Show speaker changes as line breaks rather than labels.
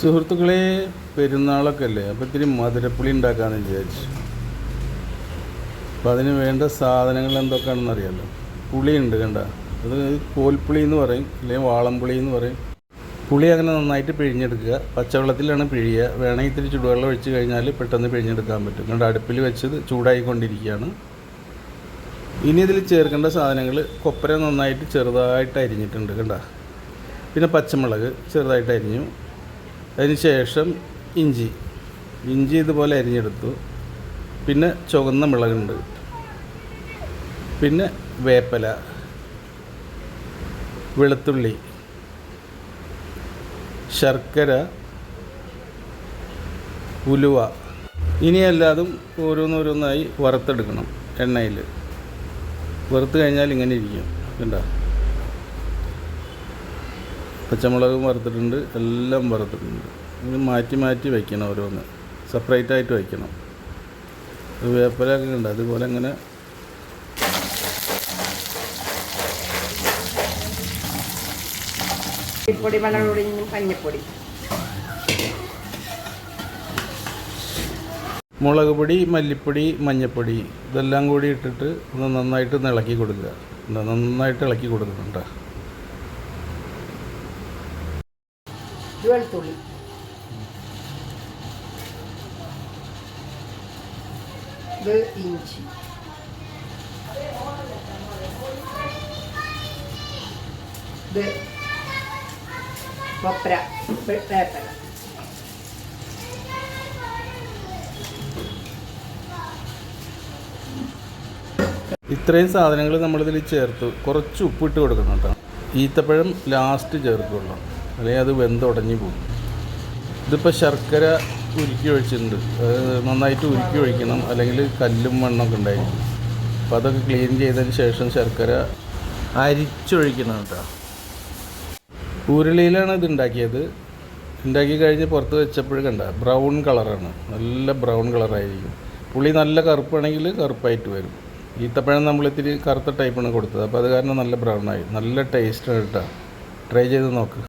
സുഹൃത്തുക്കളെ പെരുന്നാളൊക്കെ അല്ലേ അപ്പോൾ ഇത്തിരി മധുരപ്പുളി ഉണ്ടാക്കാമെന്ന് വിചാരിച്ചു. അപ്പോൾ അതിന് വേണ്ട സാധനങ്ങൾ എന്തൊക്കെയാണെന്ന് അറിയാമല്ലോ ഉണ്ട് കണ്ട. അത് കോൽപ്പുളി എന്ന് പറയും അല്ലെങ്കിൽ വാളംപുളി എന്ന് പറയും. പുളി അങ്ങനെ നന്നായിട്ട് പിഴിഞ്ഞെടുക്കുക. പച്ചവെള്ളത്തിലാണ് പിഴിയുക. വേണമെങ്കിൽ ഇത്തിരി ചുടുവെള്ളം ഒഴിച്ച് കഴിഞ്ഞാൽ പെട്ടെന്ന് പിഴിഞ്ഞെടുക്കാൻ പറ്റും. കണ്ട അടുപ്പിൽ വെച്ചത് ചൂടായിക്കൊണ്ടിരിക്കുകയാണ്. ഇനി ഇതിൽ ചേർക്കേണ്ട സാധനങ്ങൾ കൊപ്പര നന്നായിട്ട് ചെറുതായിട്ട് അരിഞ്ഞിട്ടുണ്ട് കണ്ട. പിന്നെ പച്ചമുളക് ചെറുതായിട്ട് അരിഞ്ഞു. അതിന് ശേഷം ഇഞ്ചി. ഇഞ്ചി ഇതുപോലെ അരിഞ്ഞെടുത്തു. പിന്നെ ചുവന്ന മുളകുണ്ട്. പിന്നെ വേപ്പല. വെളുത്തുള്ളി. ശർക്കര. ഉലുവ. ഇനിയല്ലാതും ഓരോന്നോരോന്നായി വറുത്തെടുക്കണം എണ്ണയിൽ. വറുത്ത് കഴിഞ്ഞാൽ ഇങ്ങനെ ഇരിക്കും. കണ്ടോ? പച്ചമുളകും വറുത്തിട്ടുണ്ട് എല്ലാം വറുത്തിട്ടുണ്ട്. ഇത് മാറ്റി മാറ്റി വയ്ക്കണം ഓരോന്ന്. സെപ്പറേറ്റ് ആയിട്ട് വയ്ക്കണം. വേപ്പലൊക്കെ ഉണ്ട് അതുപോലെ അങ്ങനെ
പൊടി മഞ്ഞപ്പൊടി
മുളക് പൊടി മല്ലിപ്പൊടി മഞ്ഞപ്പൊടി ഇതെല്ലാം കൂടി ഇട്ടിട്ട് ഒന്ന് നന്നായിട്ട് ഒന്ന് ഇളക്കി കൊടുക്കുക. നന്നായിട്ട് ഇളക്കി കൊടുക്കുന്നുണ്ട്.
വെളുത്തുള്ളി ഇഞ്ചി. ഇത് കൊപ്ര
ഇത്രയും സാധനങ്ങൾ നമ്മളിതിൽ ചേർത്ത്. കുറച്ച് ഉപ്പിട്ട് കൊടുക്കണം കേട്ടോ. ഈത്തപ്പഴം ലാസ്റ്റ് ചേർക്കുള്ളൂ. അല്ലെങ്കിൽ അത് വെന്തുടഞ്ഞു പോകും. ഇതിപ്പോൾ ശർക്കര ഉരുക്കി ഒഴിച്ചിട്ടുണ്ട്. നന്നായിട്ട് ഉരുക്കി ഒഴിക്കണം. അല്ലെങ്കിൽ കല്ലും മണ്ണൊക്കെ ഉണ്ടായിരിക്കും. അപ്പോൾ അതൊക്കെ ക്ലീൻ ചെയ്തതിന് ശേഷം ശർക്കര അരിച്ചൊഴിക്കണം കേട്ടോ. ഉരുളിയിലാണ് ഇത് ഉണ്ടാക്കിയത്. ഉണ്ടാക്കി കഴിഞ്ഞ് പുറത്ത് വെച്ചപ്പോഴും കണ്ട ബ്രൗൺ കളറാണ്. നല്ല ബ്രൗൺ കളറായിരിക്കും. പുളി നല്ല കറുപ്പാണെങ്കിൽ കറുപ്പായിട്ട് വരും. ഈത്തപ്പഴം നമ്മൾ ഇത്തിരി കറുത്ത ടൈപ്പാണ് കൊടുത്തത്. അപ്പോൾ അത് കാരണം നല്ല ബ്രൗൺ ആയി. നല്ല ടേസ്റ്റാണ് കേട്ടോ. ട്രൈ ചെയ്ത് നോക്ക്.